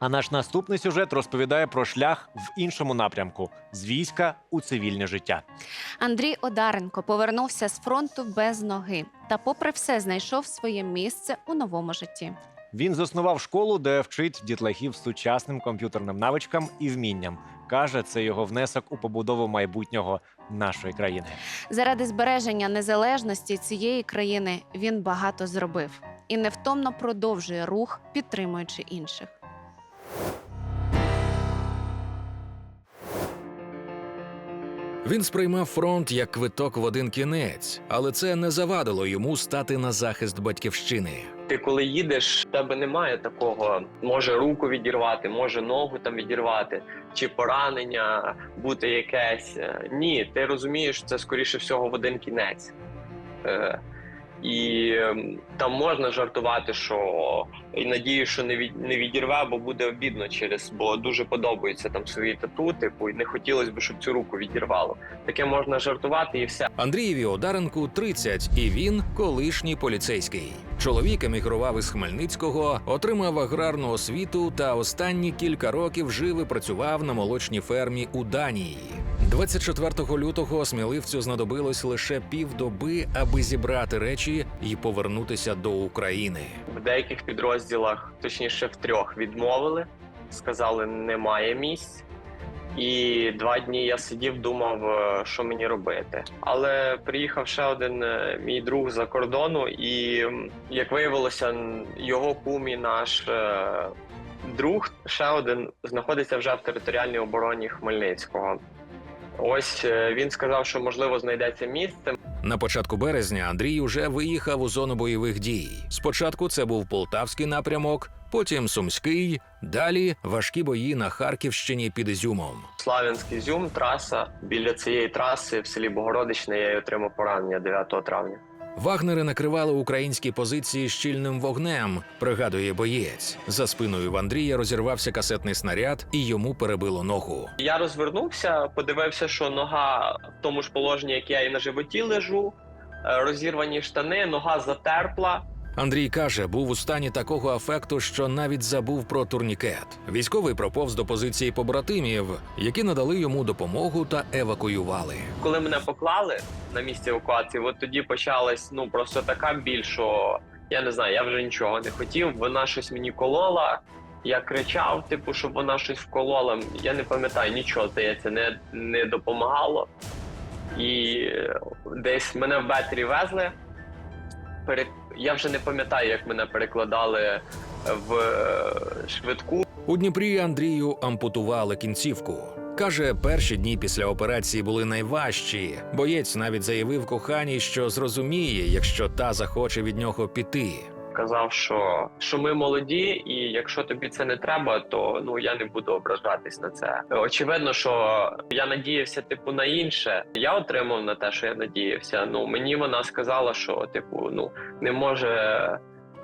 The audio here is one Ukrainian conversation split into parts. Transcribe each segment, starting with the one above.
А наш наступний сюжет розповідає про шлях в іншому напрямку з війська у цивільне життя. Андрій Одаренко повернувся з фронту без ноги та, попри все, знайшов своє місце у новому житті. Він заснував школу, де вчить дітлахів сучасним комп'ютерним навичкам і вмінням. Каже, це його внесок у побудову майбутнього нашої країни. Заради збереження незалежності цієї країни він багато зробив і невтомно продовжує рух, підтримуючи інших. Він сприймав фронт як квиток в один кінець, але це не завадило йому стати на захист батьківщини. Ти коли їдеш, в тебе немає такого, може руку відірвати, може ногу там відірвати, чи поранення бути якесь. Е, Ні, ти розумієш, це скоріше всього в один кінець. І ем, там можна жартувати, що і надію, що не від не відірве, бо буде обідно через, бо дуже подобаються там свої тату, типу, і не хотілося б, щоб цю руку відірвало. Таке можна жартувати і все. Андрієві Одаренку 30, і він колишній поліцейський. Чоловік емігрував із Хмельницького, отримав аграрну освіту та останні кілька років жив і працював на молочній фермі у Данії. 24 лютого сміливцю знадобилось лише півдоби, аби зібрати речі і повернутися до України. В деяких підрозділах, точніше в трьох, відмовили, сказали, немає місць. І два дні я сидів, думав, е, що мені робити. Але приїхав ще один е, мій друг за кордону, і як виявилося, його кум і наш е, друг ще один знаходиться вже в територіальній обороні Хмельницького. Ось е, він сказав, що можливо знайдеться місце. На початку березня Андрій уже виїхав у зону бойових дій. Спочатку це був Полтавський напрямок, потім Сумський, далі важкі бої на Харківщині під Ізюмом. Славянський зюм, траса. Біля цієї траси в селі Богородичне я й отримав поранення 9 травня. Вагнери накривали українські позиції щільним вогнем, пригадує боєць. За спиною в Андрія розірвався касетний снаряд і йому перебило ногу. Я розвернувся, подивився, що нога в тому ж положенні, як я і на животі лежу, е, розірвані штани, нога затерпла. Андрій каже, був у стані такого афекту, що навіть забув про турнікет. Військовий проповз до позиції побратимів, які надали йому допомогу та евакуювали. Коли мене поклали на місці евакуації, от тоді почалась ну просто така біль, що я не знаю, я вже нічого не хотів. Вона щось мені колола. Я кричав, типу, щоб вона щось вколола. Я не пам'ятаю, нічого здається, не, не допомагало. І десь мене в Бетері везли. Пере... Я вже не пам'ятаю, як мене перекладали в е, швидку. У Дніпрі Андрію ампутували кінцівку. Каже, перші дні після операції були найважчі. Боєць навіть заявив коханій, що зрозуміє, якщо та захоче від нього піти. Казав, що, що ми молоді, і якщо тобі це не треба, то ну я не буду ображатись на це. Очевидно, що я надіявся, типу, на інше. Я отримав на те, що я надіявся. Ну мені вона сказала, що типу, ну не може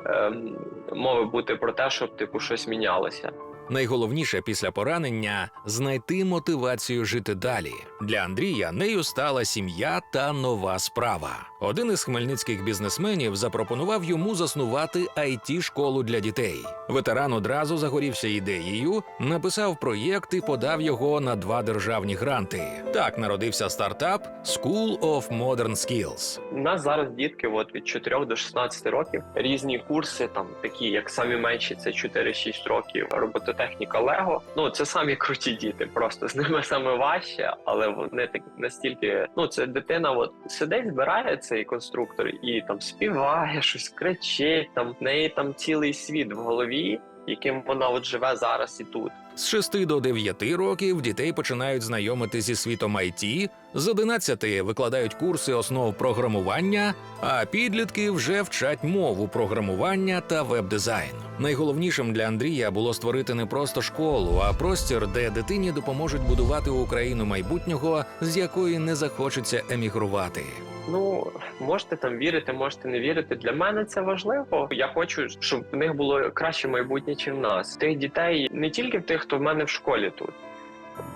ем, мови бути про те, щоб типу щось мінялося. Найголовніше після поранення знайти мотивацію жити далі. Для Андрія нею стала сім'я та нова справа. Один із хмельницьких бізнесменів запропонував йому заснувати it школу для дітей. Ветеран одразу загорівся ідеєю, написав проєкт і подав його на два державні гранти. Так народився стартап School of Modern Skills. У нас зараз дітки, от від 4 до 16 років, різні курси, там такі, як самі менші, це 4-6 років, робототехніка Лего. Ну це самі круті діти. Просто з ними саме важче, але вони так настільки. Ну це дитина, от сидить, збирає цей конструктор і там співає, щось кричить. Там в неї там цілий світ в голові, яким вона от живе зараз і тут. З 6 до 9 років дітей починають знайомити зі світом IT, з 11 викладають курси основ програмування, а підлітки вже вчать мову програмування та веб-дизайн. Найголовнішим для Андрія було створити не просто школу, а простір, де дитині допоможуть будувати Україну майбутнього, з якої не захочеться емігрувати. Ну можете там вірити, можете не вірити. Для мене це важливо. Я хочу, щоб в них було краще майбутнє, ніж в нас. Тих дітей не тільки в тих, хто в мене в школі тут.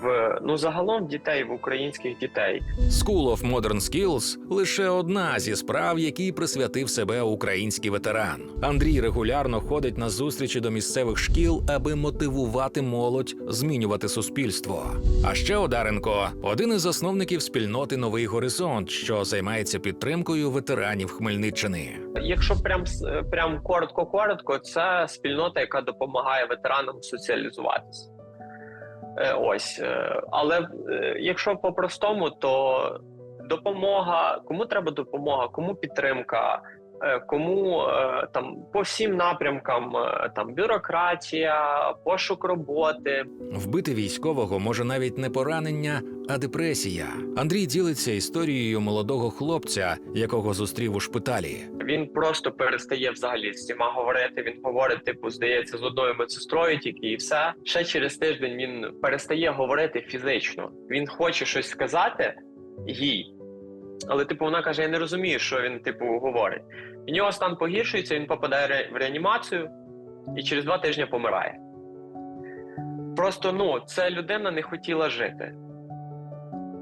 В ну загалом дітей, в українських дітей. School of Modern Skills – лише одна зі справ, якій присвятив себе український ветеран. Андрій регулярно ходить на зустрічі до місцевих шкіл, аби мотивувати молодь змінювати суспільство. А ще Одаренко один із засновників спільноти Новий Горизонт, що займається підтримкою ветеранів Хмельниччини. Якщо прям прям коротко, коротко, це спільнота, яка допомагає ветеранам соціалізуватися. Е, Ось, Е, але е, якщо по-простому, то допомога, кому треба допомога, кому підтримка, кому е, там по всім напрямкам е, там бюрократія, пошук роботи, Вбити військового може навіть не поранення, а депресія. Андрій ділиться історією молодого хлопця, якого зустрів у шпиталі. Він просто перестає взагалі з всіма говорити. Він говорить, типу, здається, з одною медсестрою тільки і все. Ще через тиждень він перестає говорити фізично. Він хоче щось сказати їй. Але, типу, вона каже: Я не розумію, що він, типу, говорить. В нього стан погіршується, він попадає в реанімацію і через два тижні помирає. Просто ну, ця людина не хотіла жити.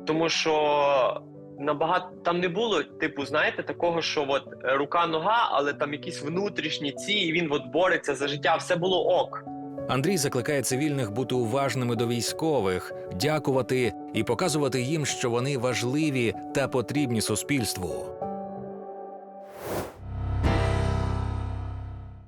Тому що набагато там не було, типу, знаєте, такого, що от е, рука-нога, але там якісь внутрішні ці, і він от бореться за життя. Все було ок. Андрій закликає цивільних бути уважними до військових, дякувати і показувати їм, що вони важливі та потрібні суспільству.